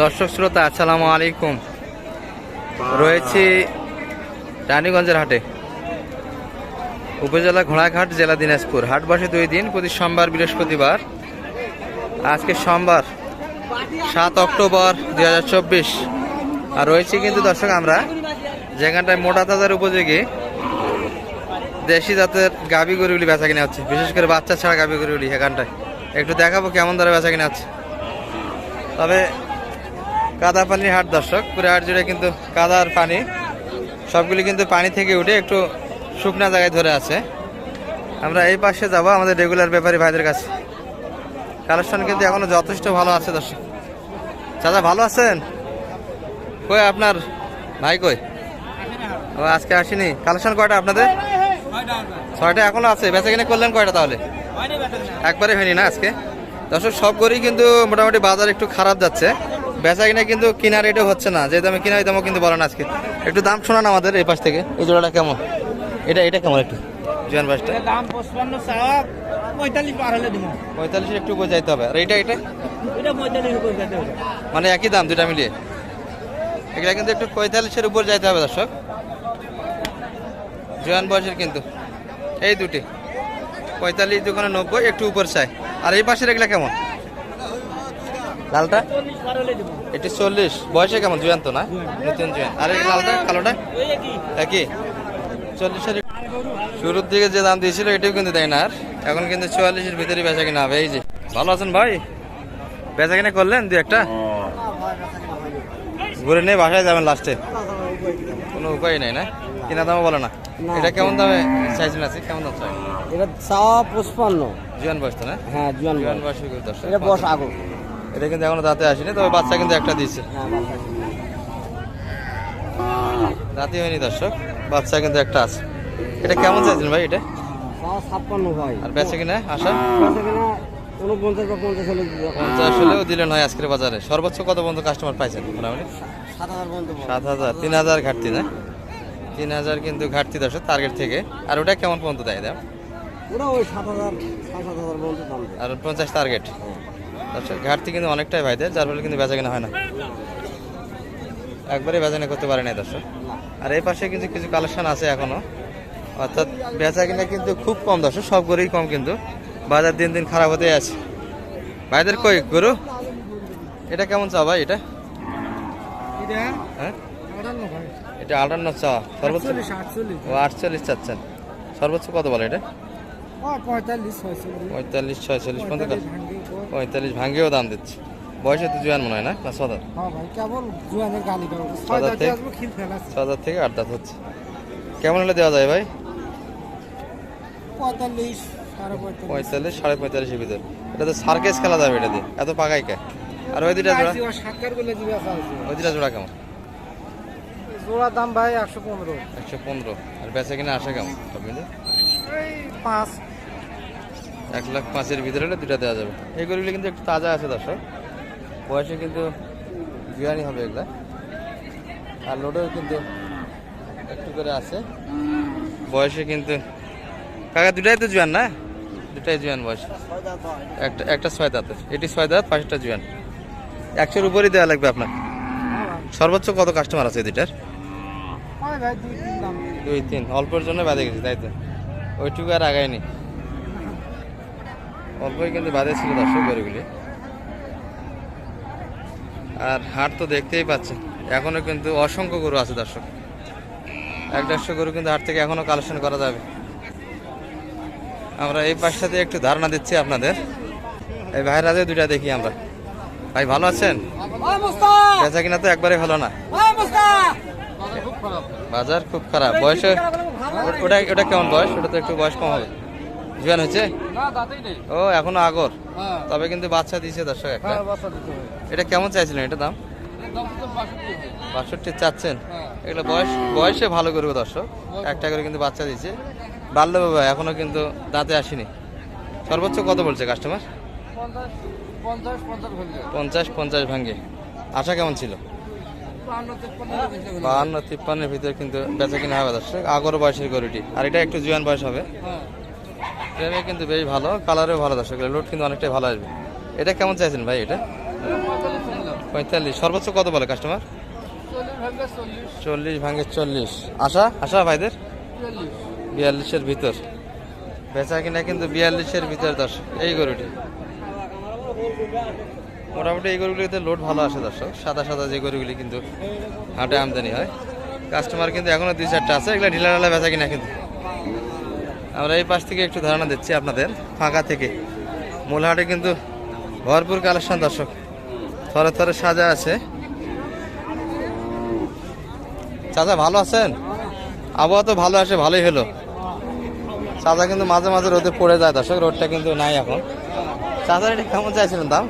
দর্শক শ্রোতা, আসসালামু আলাইকুম। রয়েছি রানীগঞ্জের হাটে। উপজেলা ঘোড়াঘাট, জেলা দিনাজপুর। হাট দুই দিন, প্রতি সোমবার, বৃহস্পতিবার। আজকে সোমবার, সাত অক্টোবর দু হাজার চব্বিশ। আর রয়েছি কিন্তু দর্শক আমরা, যেখানটায় মোটা তাজার উপযোগী দেশি জাতের গাবি গরুগুলি বেচা কিনে হচ্ছে। বিশেষ করে বাচ্চা ছাড়া গাবি গরুগুলি এখানটায়। একটু দেখাবো কেমন দরে বেচা কিনে হচ্ছে। তবে কাদা পানির হাট দর্শক, পুরো হাট জুড়ে কিন্তু কাদার পানি। সবগুলি কিন্তু পানি থেকে উঠে একটু শুকনা জায়গায় ধরে আছে। আমরা এই পাশে যাব আমাদের রেগুলার ব্যাপারী ভাইদের কাছে। কালেকশন কিন্তু এখনও যথেষ্ট ভালো আছে দর্শক। চাচা, ভালো আছেন? কই আপনার ভাই কই? আজকে আসেনি। কালেকশন কয়টা আপনাদের? ছয়টা এখনও আছে। বেচা কিনে করলেন কয়টা তাহলে? একবারে হয়নি না আজকে? দর্শক সব করেই কিন্তু মোটামুটি বাজার একটু খারাপ যাচ্ছে। বেচা কিনা কিন্তু কিনা রেটও হচ্ছে না। যে দামে কিনা দামও কিন্তু বলেন আজকে। একটু দাম শোনান আমাদের এই পাশ থেকে। এই জোড়াটা কেমন? এটা এটা কেমন একটু? জোয়ান বাসটা দাম পঁচপান্ন চাওয়া পঁয়তাল্লিশ পার হলে দিব। পঁয়তাল্লিশ একটু বোঝাইতে হবে। আর এটা মানে একই দাম দুটা মিলিয়ে? কিন্তু একটু পঁয়তাল্লিশের উপর যাইতে হবে দর্শক। জোয়ান বয়সের কিন্তু। এই দুটি। পঁয়তাল্লিশ দোকানে নব্বই একটু উপর চাই। আর এই পাশের এগুলা কেমন? লালটা? এটি চল্লিশ। বয়সে কেমন? জুয়ান তো না? নতুন জুয়ান। আর এই লালটা কালোটা? একই। চল্লিশের শুরুর দিকে যে দাম দিয়েছিল এটাও কিন্তু দেয় না আর। এখন কিন্তু চুয়াল্লিশের ভিতরে বেচা কিনা হবে। এই যে ভালো আছেন ভাই? বেচা কিনা করলেন দু একটা? ঘুরে নিয়ে বাসায় যাবেন লাস্টে কোনো উপায় নেই না? কিনা দামও বলে না। এটা কেমন দামে চাইছেন আছে কেমন দাম চাই? এটা চাওয়া পঁচপান্ন। জুয়ান বয়স তো না? হ্যাঁ জুয়ান জুয়ান বয়স। এটা বস আগো এটা কিন্তু এখনও দাঁতে আসেনি তবে বাচ্চা কিন্তু একটা দিয়েছে হ্যাঁ দাঁতই হয়নি দর্শক বাচ্চা কিন্তু একটা আছে। এটা কেমন চাইছেন ভাই এটা? ছাপ্পান্ন ভাই। আর বেচে কিনা পঞ্চাশ হলেও দিলেন হয় আজকের বাজারে। সর্বোচ্চ কত পর্যন্ত কাস্টমার পাইছেন মোটামুটি? সাত হাজার তিন হাজার ঘাটতি না? তিন হাজার কিন্তু ঘাটতি দর্শক টার্গেট থেকে। আর ওটা কেমন পর্যন্ত দেয় দাম? ওরা ওই সাত হাজার সাত সাত হাজার পর্যন্ত আর পঞ্চাশ টার্গেট দর্শক ঘাটতি কিন্তু অনেকটাই ভাইদের যার ফলে কিন্তু বেচা কেনা হয় না। একবারে বেচা কেনা করতে পারে না দর্শক। আর এই পাশে কিন্তু কিছু কালেকশন আছে এখনও। অর্থাৎ বেচা কিনা কিন্তু খুব কম দর্শক সব গরুই কম কিন্তু। বাজার দিন দিন খারাপ হতে আছে। ভাইদের কই গরু? এটা কেমন চা ভাই এটা? এটা? হ্যাঁ? আটান্ন এটা আটান্ন চা সর্বোচ্চ? ও আটচল্লিশ চাচ্ছেন। সর্বোচ্চ কত বলে এটা? পঁয়তাল্লিশ ছয়চল্লিশ। পর্যন্ত পঁয়তাল্লিশ ভাঙ্গেও দাম দিচ্ছে। বয়সে তো জুয়ান মনে হয় না না সদার? হ্যাঁ ছয় থেকে? আট দাঁত হচ্ছে কেমন হলে দেওয়া যায় ভাই? পঁয়তাল্লিশ সাড়ে পঁয়তাল্লিশ। পঁয়তাল্লিশ সাড়ে পঁয়তাল্লিশের ভিতর। এটা তো সার্কেস খেলা যাবে এটা দিয়ে। এত পাকাই কে? আর ওই দুটা জোড়া? সাক্ষাৎ ওই দুটা জোড়া কেমন? জোড়ার দাম ভাই একশো পনেরো। একশো পনেরো। আর বেচা কিনা আসে কেমন? সব মিলে পাঁচ। এক লাখ পাঁচের ভিতরে হলে দুটা দেওয়া যাবে। এই গরুগুলি কিন্তু একটু তাজা আছে দর্শক। বয়সে কিন্তু বিরিয়ানি হবে এগুলা। আর লোডেও কিন্তু একটু করে আছে। বয়সে কিন্তু কাকা দুটাই তো জুয়ান না? দুটাই জুয়ান বয়স। একটা একটা ছয় দাঁত এটি ছয় দাঁত পাঁচটা জুয়ান। একশোর উপরেই দেওয়া লাগবে আপনার। সর্বোচ্চ কত কাস্টমার আছে এই দুটার দুই তিন দাম। দুই তিন। অল্পের জন্য বাদে গেছে তাই তো? ওইটুকু আর আগায়নি। অল্পই কিন্তু বাদে ছিল দর্শক গরুগুলি। আর হাট তো দেখতেই পাচ্ছেন এখনও কিন্তু অসংখ্য গরু আছে দর্শক। এক দেড়শো গরু কিন্তু হাট থেকে এখনও কালেকশন করা যাবে। আমরা এই পাশটাতে একটু ধারণা দিচ্ছি আপনাদের। এই ভাইয়ের হাতে দুইটা দেখি আমরা। ভাই ভালো আছেন? বেচা কিনা তো একবারে ভালো না? বাজার খুব খারাপ। বয়সে ওটা ওটা কেমন বয়স? ওটা তো একটু বয়স কম হবে। জুয়ান হয়েছে? ও এখনও আগর। তবে কিন্তু বাচ্চা দিয়েছে দর্শক একটা। এটা কেমন চাইছিলেন? এটা দাম? বাষট্টি চাচ্ছেন? এগুলো বয়স বয়সে ভালো করবে দর্শক। একটা করে কিন্তু বাচ্চা দিয়েছে। বাল্য বাবা এখনও কিন্তু দাঁতে আসেনি। সর্বোচ্চ কত বলছে কাস্টমার পঞ্চাশ পঞ্চাশ ভেঙে পঞ্চাশ পঞ্চাশ ভাঙ্গে। আশা কেমন ছিল? বাহান্ন তিপ্পান্নের ভিতরে কিন্তু বেচা কিনা হবে দর্শক। আগর বয়সের গরুটি। আর এটা একটু জুয়ান বয়স হবে। প্রেমে কিন্তু বেশ ভালো কালারেও ভালো দর্শক লোড কিন্তু অনেকটাই ভালো আসবে। এটা কেমন চাইছেন ভাই এটা? পঁয়তাল্লিশ। সর্বোচ্চ কত বলে কাস্টমার চল্লিশ ভাঙে চল্লিশ। আশা? আশা ভাইদের? বিয়াল্লিশের ভিতর। বেচা কিনা কিন্তু বিয়াল্লিশের ভিতর দর্শক, এই গরুটি। মোটামুটি এই গরুগুলিতে লোড ভালো আসে দর্শক। সাদা সাদা যে গরুগুলি কিন্তু হাটে আমদানি হয়। কাস্টমার কিন্তু এখনও দুই চারটা আছে, এগুলো ঢিলা ঢালা বেচা কিনা কিন্তু। আমরা এই পাশ থেকে একটু ধারণা দিচ্ছি আপনাদের, ফাঁকা থেকে। মূল হাটে কিন্তু ভরপুর কালেকশন দর্শক। থরে থরে সাজা আছে। চাচা, ভালো আছেন? আবহাওয়া তো ভালো আসে ভালোই হলো। চাচা কিন্তু মাঝে মাঝে রোদে পড়ে যায়, দর্শক, রোদটা কিন্তু নাই এখন। চাচার এটা কেমন চাইছিলেন দাম?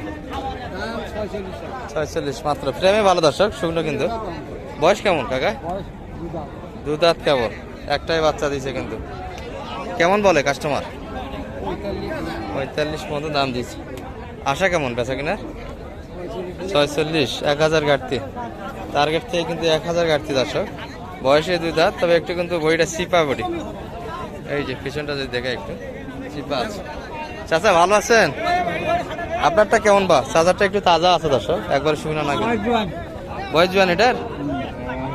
ছয়চল্লিশ মাত্র। ফ্রেমে ভালো দর্শক, শুকনো কিন্তু। বয়স কেমন, কাকা? দু দাঁত কেবল একটাই বাচ্চা দিয়েছে কিন্তু। কেমন বলে কাস্টমার পঁয়তাল্লিশ মতো দাম দিয়েছে। আশা কেমন বেচা কিনার ছয়চল্লিশ, এক হাজার ঘাটতি। টার্গেট থেকে কিন্তু এক হাজার ঘাটতি দর্শক। বয়সে দুই দাঁত, তবে একটু কিন্তু বইটা চিপা বডি। এই যে, পিছনটা যদি দেখে একটু। চিপা আছে। চাচা, ভালো আছেন? আপনারটা কেমন বা? চাচারটা একটু তাজা আছে দর্শক, একবার শুনে না। বয়স জুয়ান এটার?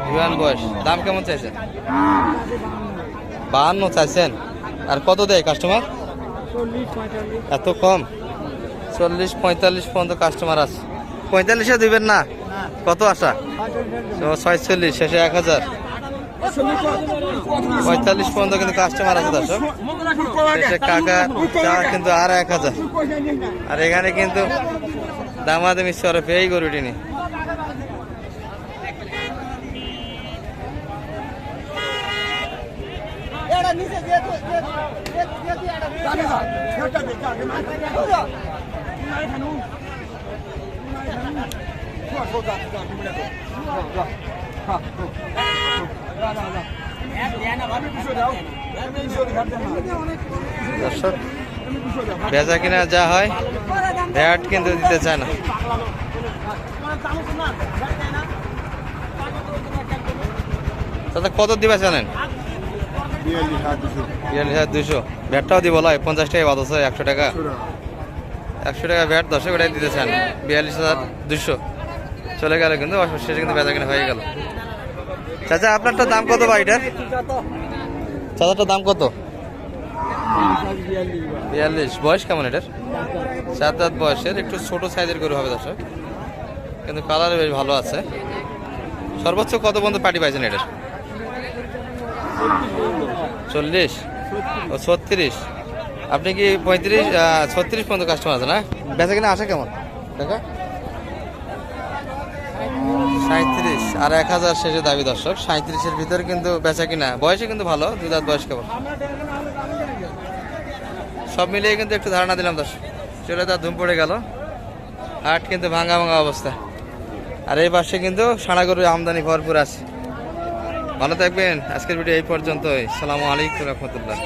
জুয়ান বয়স। দাম কেমন চাইছেন? বাহান্ন চাইছেন। আর কত দেয় কাস্টমার এত কম। চল্লিশ পঁয়তাল্লিশ পর্যন্ত কাস্টমার আছে। পঁয়তাল্লিশে দিবেন না? কত আশা? ছয়চল্লিশ শেষে এক হাজার। পঁয়তাল্লিশ পর্যন্ত কিন্তু কাস্টমার আছে দর্শক। শেষে কাকা চা কিন্তু আর এক হাজার। আর এখানে কিন্তু দামাদামি সরফ এই গরুটি নি বেচা কিনা যা হয় ভ্যাট কিন্তু দিতে চায় না। দাদা কত দিবা জানেন? বিয়াল্লিশ হাজার দুশো ভ্যাটটাও দিব লাই, পঞ্চাশ টাকা বাদ আছে, একশো টাকা। একশো টাকা ভ্যাট দশক ওটাই দিতে চান বিয়াল্লিশ হাজার দুশো চলে গেল কিন্তু, শেষে কিন্তু বেচা কিনা হয়ে গেল। চাচা, আপনারটা দাম কত বা এটার চাচারটার দাম কত? বিয়াল্লিশ। বয়স কেমন এটার? চার দাঁত বয়সের একটু ছোট সাইজের গরু হবে দর্শক। কিন্তু কালার বেশ ভালো আছে। সর্বোচ্চ কত পর্যন্ত পার্টি পাইছেন এটার? চল্লিশ? ও ছত্রিশ। আপনি কি পঁয়ত্রিশ ছত্রিশ পর্যন্ত কাস্টমার আছে না? বেচা কিনা আসে কেমন? দেখা সাঁত্রিশ আর এক হাজার শেষে দাবি দর্শক সাঁত্রিশের ভিতরে কিন্তু বেচা কিনা। বয়সে কিন্তু ভালো দুই দাঁত বয়স কেবল। সব মিলিয়ে কিন্তু একটু ধারণা দিলাম দর্শক। চলে তার ধুম পড়ে গেল। হাট কিন্তু ভাঙা ভাঙা অবস্থা। আর এই পাশে কিন্তু সানাগরুর আমদানি ভরপুর আছে। ভালো থাকবেন। আজকের ভিডিও এই পর্যন্তই। সালামু আলাইকুম রহমতুল্লাহ।